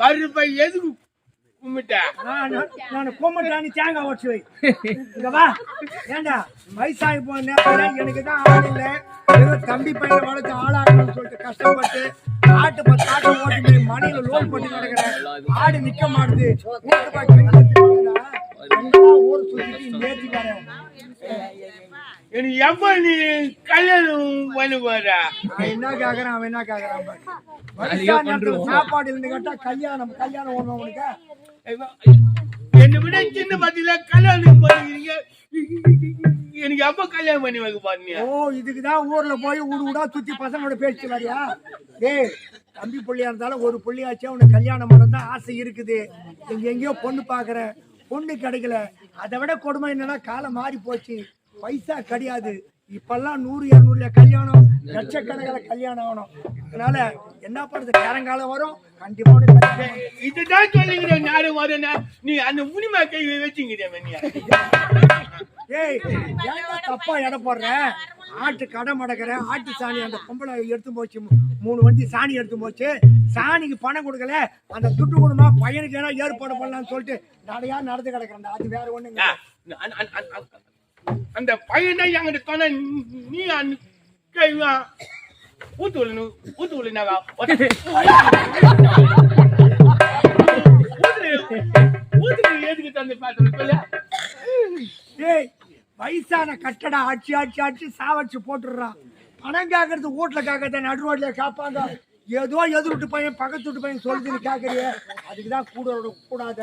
வருப்பா எதுக்கு கும்பிட்ட? நான் கும்பிட்டான்னு தேங்காய் வை. இங்க வா. ஏண்டா வயசாகி போன எனக்கு தான் ஆள் இல்லை. ஏதோ தம்பி பையனை வளர்த்து ஆளாகணும்னு சொல்லிட்டு கஷ்டப்பட்டு ஆட்டு பத்து ஆட்டு ஓட்டி போய் மணியில லோன் பண்ணி நடக்கிறேன் ஆடு நிக்க மாட்டுது. சுத்திட்டு எனக்கு எப்ப நீ கல்யாணம் பண்ண போற என்ன கேக்குறான் அவன் என்ன கேக்குறான் சாப்பாடு இருந்து கேட்டா கல்யாணம் கல்யாணம் ஒண்ணு உனக்கு. என்னை விட சின்ன பத்தியில கல்யாணம் பண்ணுவீங்க? எனக்கு எப்ப கல்யாணம் பண்ணி வைக்க பாருங்க. ஓ இதுக்கு தான் ஊர்ல போய் ஊடு ஊடா சுத்தி பசங்களோட பேசிட்டு வரியா? டேய் தம்பி புள்ளியா இருந்தாலும் ஒரு புள்ளியாச்சும் உனக்கு கல்யாணம் பண்ண ஆசை இருக்குது. எங்க எங்கேயோ பொண்ணு பாக்குறேன். பொண்ணு கிடைக்கல. அதை விட கொடுமை என்னன்னா காலம் மாறி போச்சு பைசா கிடையாது. இப்பெல்லாம் நூறு இரநூறுல கல்யாணம் லட்சக்கணக்கில் கல்யாணம் ஆகணும். அதனால என்ன பண்றது நேரங்காலம் வரும். கண்டிப்பா. இதுதான் சொல்லிக்கிறேன் நானும் வரேன்னா நீ அந்த உரிமை கை வச்சுக்கிறேன் மணியா? ஏய் தப்பா எடை போடுற? ஆட்டு கடை மடக்கிற ஆட்டு சாணி அந்த பொம்பளை எடுத்து போச்சு. மூணு வண்டி சாணி எடுத்து போச்சு. சாணிக்கு பணம் கொடுக்கல. அந்த துட்டு கொடுமா பையனுக்கு ஏன்னா ஏற்பாடு பண்ணலாம்னு சொல்லிட்டு நடையா நடந்து கிடக்குறேன் அது வேற ஒண்ணுங்க. அந்த- பையனை என்கிட்ட சொன்ன நீ அந்த கைவா ஊத்து விழு ஊத்து. விழுனாவா ஊத்து எதுக்கு தந்து ஏய் வயசான கட்டட ஆட்சி ஆட்சி ஆட்சி சாவடிச்சு போட்டுடுறான் பணம் கேட்கறது வீட்டுல கேட்கறத நடு ரோட்ல கேட்பாங்க ஏதோ எதிர் வீட்டு பையன் பக்கத்து வீட்டு பையன் சொல்லுதுன்னு கேட்கறிய அதுக்குதான் கூட கூடாத.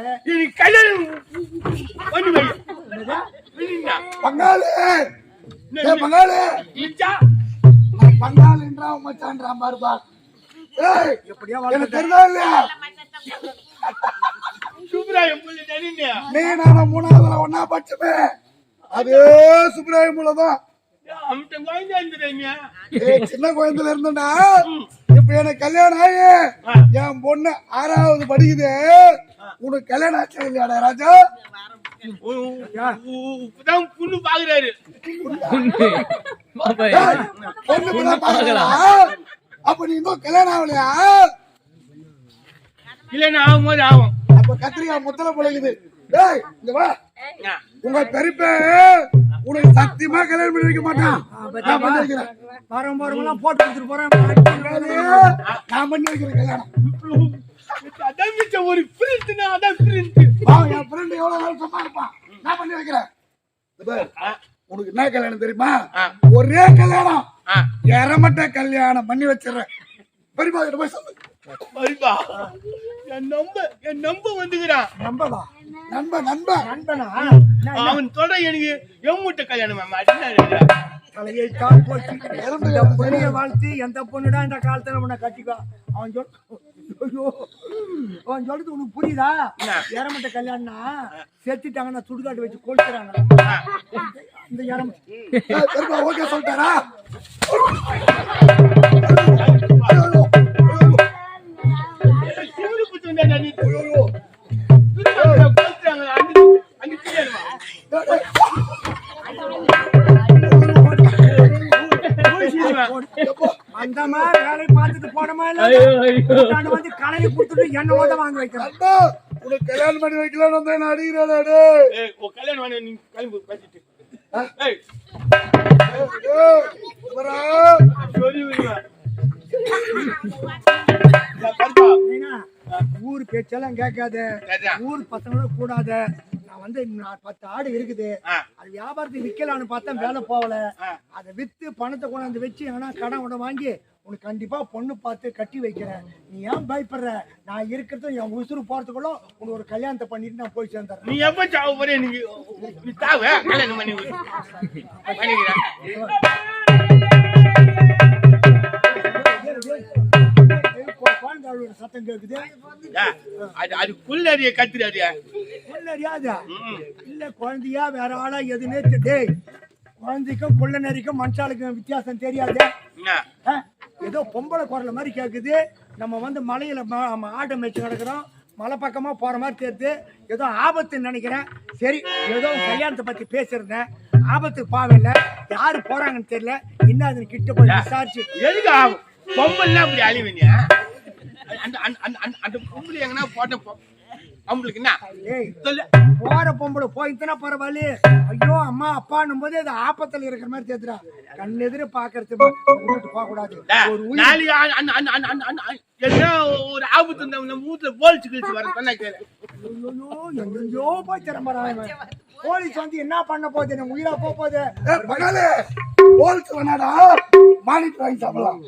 பங்காளி! பங்காளி! இச்சா? பங்காளின்றா மச்சான்றான் பாருப்பா. ஏய் எப்படியா எனக்கு தெரியுதா இல்லையா. சுப்ராயம் புள்ளி தெரியுங்க. நீ நானும் மூணாவதுல ஒன்னா படிச்சுமே அதே சுப்ராயம். ஏய், சின்ன குழந்தையில இருந்தேன்டா. இப்ப எனக்கு கல்யாணம் ஆகி என் பொண்ணு ஆறாவது படிக்குது. உனக்கு கல்யாணம் ஆச்சு இல்லையாடா ராஜா? உ- உ- உ- இப்பதான் பாக்குறாரு பொண்ணு இப்பதான் அப்ப நீ இன்னும் கல்யாணம் ஆகலையா இல்லைன்னா ஆகும்போது ஆகும் அப்ப கத்திரிக்காய் முத்தல பொழைக்குது டேய் இங்க வா உங்க பெரியப்ப உனக்கு சத்தியமா கல்யாணம் பண்ணி வைக்க மாட்டான் நான் பண்ணி வைக்கிறேன் வரம் வரவெல்லாம் போட்டு எடுத்துட்டு போறேன் நான் பண்ணி வைக்கிறேன் கல்யாணம் அதான் ஒரு பிரிண்ட்னா அதான் பிரிண்ட் வா, என் ஃப்ரெண்ட் எவ்வளவு நாள் சும்மா இருப்பான் நான் பண்ணி வைக்கிறேன் உனக்கு என்ன கல்யாணம் தெரியுமா. ஒரே கல்யாணம். எரமட்ட கல்யாணம் பண்ணி வச்சிடுறேன். பெரியப்பா கிட்ட போய் சொல்லு. வருப்பா என் நம்ப என் நம்ப வந்துக்கிறான் நம்பவா நண்பன்? நண்பன் நண்பனா அவன் சொல்ற எனக்கு எம்மூட்ட கல்யாணம் தலையை கால் போச்சு பொண்ணிய வாழ்த்து எந்த பொண்ணுடா இந்த காலத்துல உன்னை கட்டிக்கோ? அவன் சொல் ஐயோ. அவன் சொல்றது உனக்கு புரியுதா? இறமட்ட கல்யாணம்னா செத்துட்டாங்கன்னா சுடுகாட்டு வச்சு கொளுத்துறாங்க. இந்த பெரியப்பா ஓகே சொல்லிட்டாரா? நான் வந்து கொடுத்துட்டு என்ன ஓத வாங்க வைக்கிறேன். உனக்கு கல்யாணம் பண்ணி வைக்கலாம்னு வந்தா என்ன அடிக்கிறாடா கல்யாணம் வேணும் நீ கிளம்பு பேசிட்டு. நான் ஊர் பேச்செல்லாம் கேட்காத. ஊர் பசங்களோட கூடாத. நான் வந்து நான் பத்து ஆடு இருக்குது. அது வியாபாரத்துக்கு விற்கலான்னு பார்த்தா வேலை போகல. அதை வித்து பணத்தை கொண்டாந்து வச்சு ஆனா கடன் உட வாங்கி உனக்கு கண்டிப்பா பொண்ணு பார்த்து கட்டி வைக்கிறேன். நீ ஏன் பயப்படுற? நான் இருக்கிறதும் என் உசுறு போறதுக்குள்ள உனக்கு ஒரு கல்யாணத்தை பண்ணிட்டு நான் போய் சேர்ந்துறேன் நீ எப்ப சாவ போற நீ சாவ கல்யாணம் பண்ணி சத்தம் கேக்குது அது அது புல்லறிய கத்துறாரு இல்ல அறியாதா இல்ல குழந்தையா வேற ஆளா எதுனே தெ- டேய் குழந்தைக்கும் குள்ள மனுஷாளுக்கும் வித்தியாசம் தெரியாது? ஏதோ பொம்பளை குரல் மாதிரி கேக்குது. நம்ம வந்து மலையில ஆட்டை மேய்ச்சி கிடக்குறோம். மலை பக்கமா போற மாதிரி தெரியுது. ஏதோ ஆபத்துன்னு நினைக்கிறேன். சரி ஏதோ கல்யாணத்தை பத்தி பேசியிருந்தேன். ஆபத்துக்கு பாவையில்ல யாரு போறாங்கன்னு தெரியல. இன்னும் அது கிட்ட போய் விசாரிச்சு. எதுக்கு? ஆகும் பொம்பல்லாம் அப்படி அழிவீங்க? அந்த அந்த அந்த பொம்பளை எங்கன்னா போட்ட அவங்களுக்கு என்ன? போற பொம்பளை போயிட்டுனா பரவாயில்ல ஐயோ அம்மா அப்பான்னும் போது அது ஆபத்துல இருக்கிற மாதிரி தெரியுதுடா. கண் எதிர பாக்குறது போக கூடாது. ஒரு ஆபத்து நம்ம வீட்டுல போலீஸ் கிழிச்சு வர சொன்னா எங்கெங்கயோ போய் திறம்பறான் போலீஸ் வந்து என்ன பண்ண போகுது? எனக்கு உயிரா போக போகுது? பங்காளி போல்ஸ் வேணாடா. மானிட்டர் வாங்கி சாப்பிடலாம்.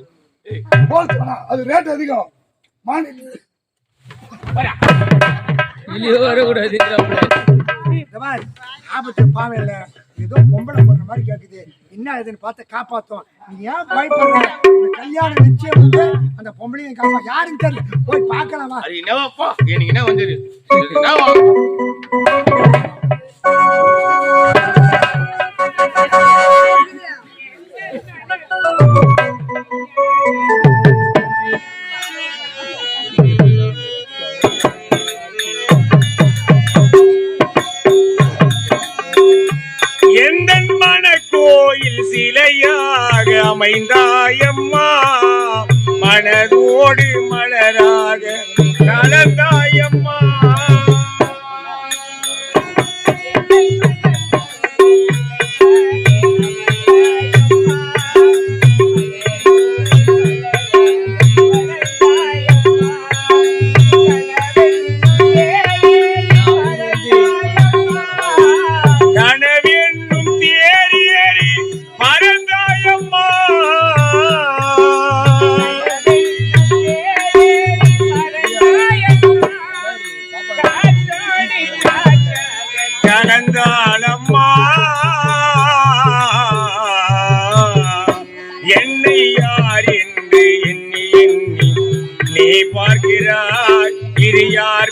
போல்ஸ் வேணாம். அது ரேட் அதிகம். மானிட்டர். வரா. இந்த மாதிரி ஆபத்து பாவம் இல்ல ஏதோ பொம்பளை போடுற மாதிரி கேக்குது. என்ன இதுன்னு பார்த்து காப்பாத்தோம் நீ ஏன் பயப்படுற? கல்யாணம் நிச்சயம் வந்து அந்த பொம்பளையும் காப்பா யாருன்னு தெரியல. போய் பார்க்கலாமா? அது எனக்கு என்ன வந்துரு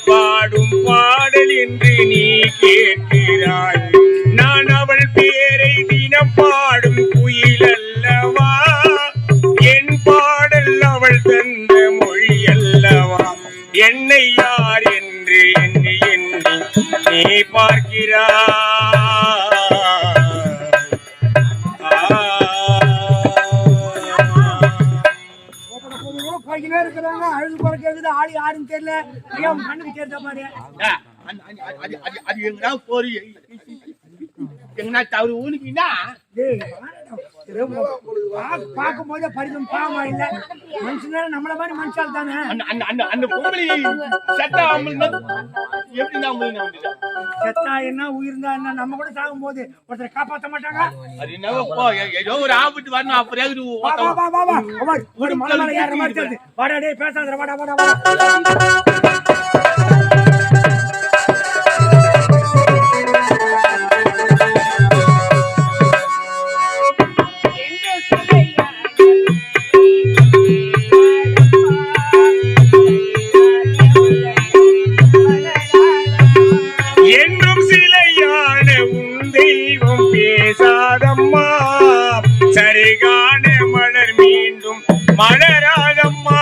பாடும் போய்க்கினே இருக்கிறாங்க அழுது போல கேக்குது ஆளு யாருன்னு தெரியல. ஐயா உன் கண்ணுக்கு தெரிஞ்ச அந்த- அது- அது- அது- அது எங்கனா போறி எங்கனா தவறு ஊனுக்குன்னா டேய், பா- பார்க்கும்போதே பரிதம் பாவமா இல்ல. மனுஷனா நம்மள மாதிரி மனுஷால் தானே? செத்தா என்ன? உயிர்ந்தா என்ன? நம்ம கூட சாகும் போது ஒருத்தரை காப்பாத்த மாட்டாங்க? ஒரு ஆபத்து வரணும் அப்புறம் ஒரு மலை மேல ஏற மாதிரி வாடா டேய் பேசாத வாடா வாடா வாடா. மலர் மீண்டும் மலராதம்மா.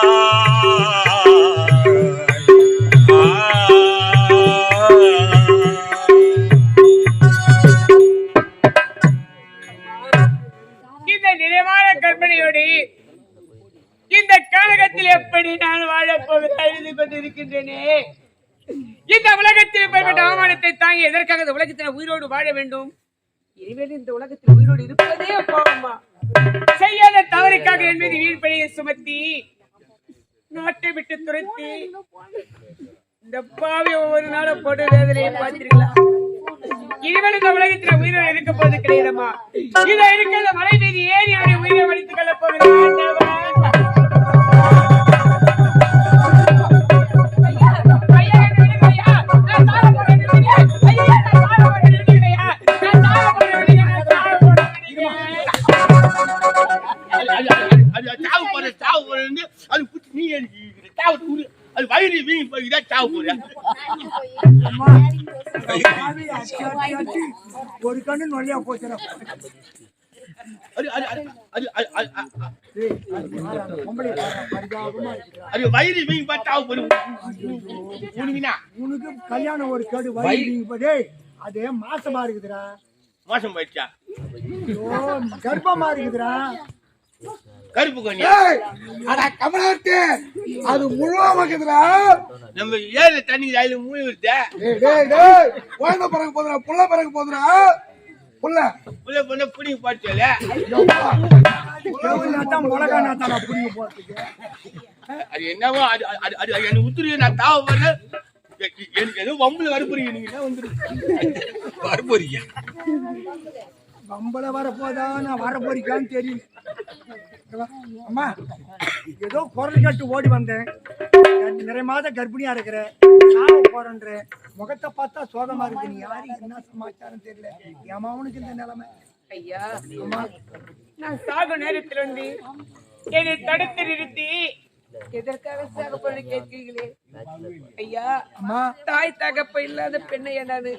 உலகத்தில் உயிரோடு வாழ வேண்டும். இனிமேல் இந்த உலகத்தில் உயிரோடு இருப்பதே பாவமா? செய்யாத தவறுக்காக என் மீது வீழ்பழியை சுமத்தி நாட்டை விட்டு துரத்தி இந்த பாவி ஒவ்வொரு நாளும் போட்டு வேதனையை பார்த்திருக்கலாம் இனிமேல் இந்த உலகத்துல உயிரோடு இருக்க போது கிடையாதம்மா இதை இருக்கிற மலை மீது ஏறி அவருடைய உயிரை வலித்துக் கொள்ள போகிறேன் சாவு போற சாவு அது குச்சி நீ எனக்கு சாவு தூரு அது வயிறு வீங்கி போய் தான் சாவு போற ஒரு கண்ணு நொல்லையா போச்சுடா அது வயிறு வீங்கி உனக்குனா உனக்கு கல்யாணம் ஒரு கேடு வயிறு வீங்கி போ- டேய், அது மாசமா இருக்குதுடா? மோசம் போயிடுச்சா? கர்ப்பமா இருக்குதுடா? கருப்பு அட கமலாட்டு அது முழுவா நம்ம ஏழு தண்ணி அதுல மூணு வருது டேய் டேய் டேய் குழந்தை பிறகு போதுடா புள்ள பிறகு போதுடா. புள்ள. உள்ள பொண்ணு புடிங்க போறதுக்கு. அது என்னவோ அது அது- அது எனக்கு உத்துரு நான் தாவ வரல எனக்கு ஏதோ வம்புல வரப்புறீங்க நீங்க என்ன வந்துருக்கு வரப்புறீங்க வம்பள வரப்போதா நான் வர போறிக்கான்னு தெரியல. அம்மா ஏதோ குரல் கேட்டு ஓடி வந்தேன். நிறைய மாத கர்ப்பிணியா இருக்கிற சாவ போறன்ற முகத்தை பார்த்தா சோகமா இருக்கு. நீ யாரு? என்ன சமாச்சாரம் தெரியல. என் மாவனுக்கு இந்த நிலைமை? ஐயா அம்மா நான் சாகு நேரத்தில் வந்து என்னை தடுத்து நிறுத்தி. எதற்காக சாக பொருள் கேட்கிறீர்களே? ஐயா அம்மா. தாய் தகப்ப இல்லாத பெண்ணை நானு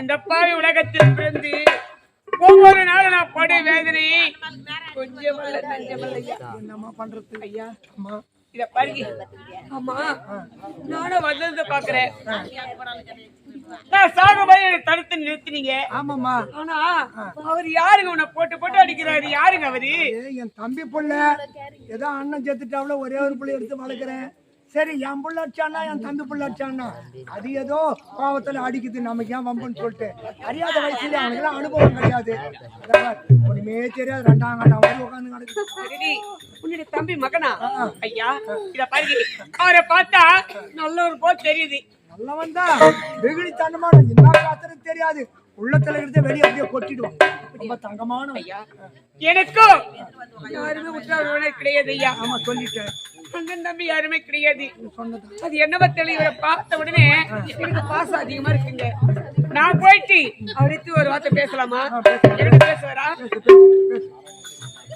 இந்த பாவி உலகத்தில் பிறந்து ஒவ்வொரு நாளும் நான் படை வேதனை கொஞ்சம் அல்ல நஞ்சமல்ல ஐயா. என்னம்மா பண்றது? ஐயா அம்மா. இத பாருங்க ஆமா நானும் வந்ததை பாக்குறேன் நான் சாகும்போது தடுத்து நிறுத்தினீங்க. ஆமாம்மா. ஆனா அவர் யாருங்க உன்னை போட்டு போட்டு அடிக்கிறாரு? யாருங்க அவரு? என் தம்பி புள்ள. ஏதோ அண்ணன் செத்துட்டாவில ஒரே ஒரு புள்ள எடுத்து வளர்க்குறேன். சரி என் புள்ள அடிச்சானா என் தம்பி புள்ள அடிச்சானா அது ஏதோ பாவத்துல அடிக்குது நமக்கு ஏன் வம்புன்னு சொல்லிட்டு. அறியாத வயசுல அவனுக்குலாம் அனுபவம் கிடையாது. ஒண்ணுமே தெரியாது ரெண்டாம் கட்டம் வரை உட்காந்து கிடக்குது உன்னுடைய தம்பி மகனா? ஐயா இத பாருங்க அவரை பார்த்தா நல்ல ஒரு போல் தெரியுது. நல்லவன் தான். வெகுளி தண்டமான என்ன காத்துறது தெரியாது. உள்ளத்துல இருந்து வெளியே அப்படியே கொட்டிடுவான். ரொம்ப தங்கமான ஐயா எனக்கும் யாருமே உற்றார் கிடையாது ஐயா. ஆமா சொல்லிட்டேன். அண்ணன் தம்பி யாருமே கிடையாது. அது என்னவோ தெரியல பார்த்த உடனே எனக்கு பாசம் அதிகமா இருக்குங்க. நான் போயிட்டு அவருக்கு ஒரு வார்த்தை பேசலாமா? என்ன பேசுவாரா?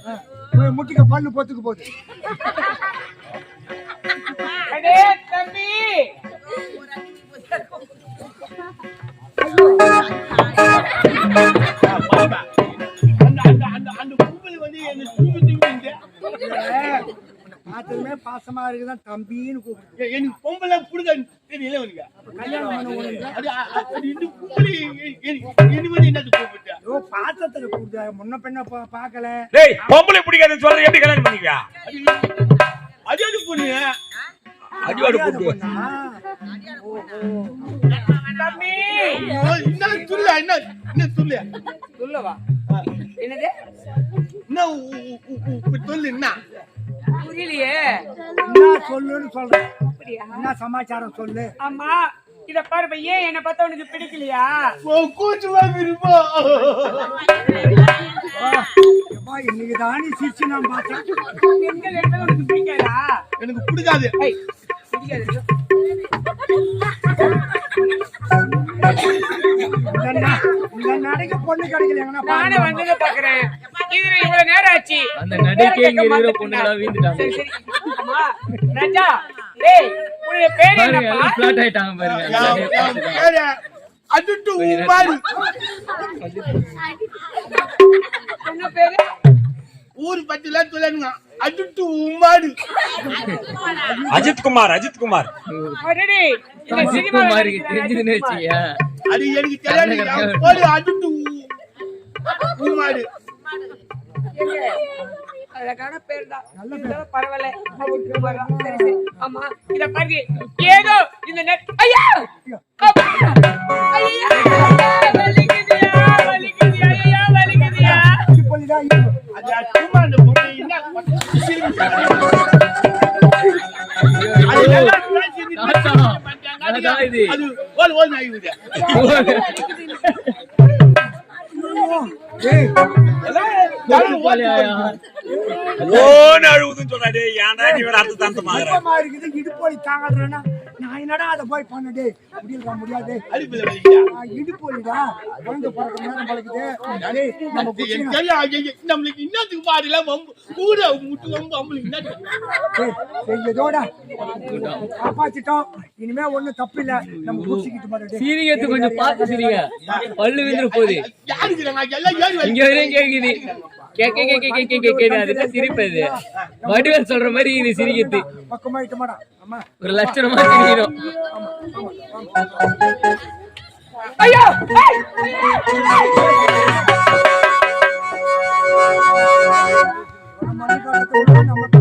ஆ, முட்டிக்க பல்லு போத்துக்கு போகுது. பாசமா இருக்குதான் தம்பின்னு கூப்பிடுது எனக்கு பொம்பளை புடுங்க. தெரியல உனக்கு பாசத்துல கூப்பிடுதா முன்ன பெண்ண பா- பார்க்கல டேய் பொம்பளை பிடிக்காதுன்னு சொல்ற எப்படி கல்யாணம் பண்ணுவியா அது அது பொண்ணு அடியோட பொண்ணா? தம்பி. என்ன சொல்ல என்ன என்ன சொல்லு. சொல்லவா? என்னது? என்ன சொல்லு என்ன புரியலையே. என்ன சொல்லுன்னு சொல்றேன். அப்படியா? என்ன சமாச்சாரம் சொல்லு. ஆமா இத பாரு பை, ஏன் என்ன பார்த்தா உனக்கு பிடிக்கலையா? கூச்சு விருப்பா எப்பா, இன்னைக்கு தானே சிரிச்சு நான் பார்த்தேன். பெண்கள் உனக்கு பிடிக்காதா? எனக்கு பிடிக்காது. இந்த நடைக்கு பொண்ணு கிடைக்கல நானே வந்ததை பாக்குறேன் இது இவ்வளவு நேரம் ஆச்சு. அந்த கேட்க இருக்கிற ராஜா டேய் உன்னுடைய பேர் என்னப்பா? எல்லாம் ஆயிட்டாங்க பாருங்க பேரு அதுட்டு உமாரு உங்க பேரு. ஊர் பத்தில சொல்லணுங்க. அதுட்டு உமாரு அஜித் குமார் அஜித் குமார். அடடே இந்த சினிமா குமாருக்கு தெரிஞ்சதுன்னு அது எனக்கு தெரியாது. அதுட்டு உமாரு அழகான பேர். தான் பரவாயில்ல அவருக்கு வரோம் சரி சரி. நெட் ஐயா! அது ஓல் ஓல் நாய் விடு ஏய். ஓன்னு அழுவுதுன்னு சொல்றா டேய் ஏன்டா நீ வேற இடுப்போலி நான் என்னடா அதை போய் பண்ணடே முடியல முடியாது. அடிப்புல வலிக்குதா? நான் இடுப்போலிடா குழந்தை பிறக்க நேரம் பழகுது. டேய், நம்ம நம்மளுக்கு இன்னத்துக்கு பாருல வம்பு. கூட முட்டு வம்பு நம்மளுக்கு என்ன இதோட. காப்பாத்திட்டோம். இனிமே ஒண்ணும் தப்பு இல்ல நம்ம குடிச்சிக்கிட்டு மாட்டேன் சிரிக்கிறது கொஞ்சம் பார்த்து சிரிங்க. பல்லு விழுந்துரு போகுது. இங்க வரையும் கேக்குது. கேக்க கேக்க கேக்க கேக்க அதுதான் சிரிப்பது. வடிவேல் சொல்ற மாதிரி இது சிரிக்கிறது. ஒரு லட்சணமா சிரிக்கிறோம். ஐயோ! நம்ம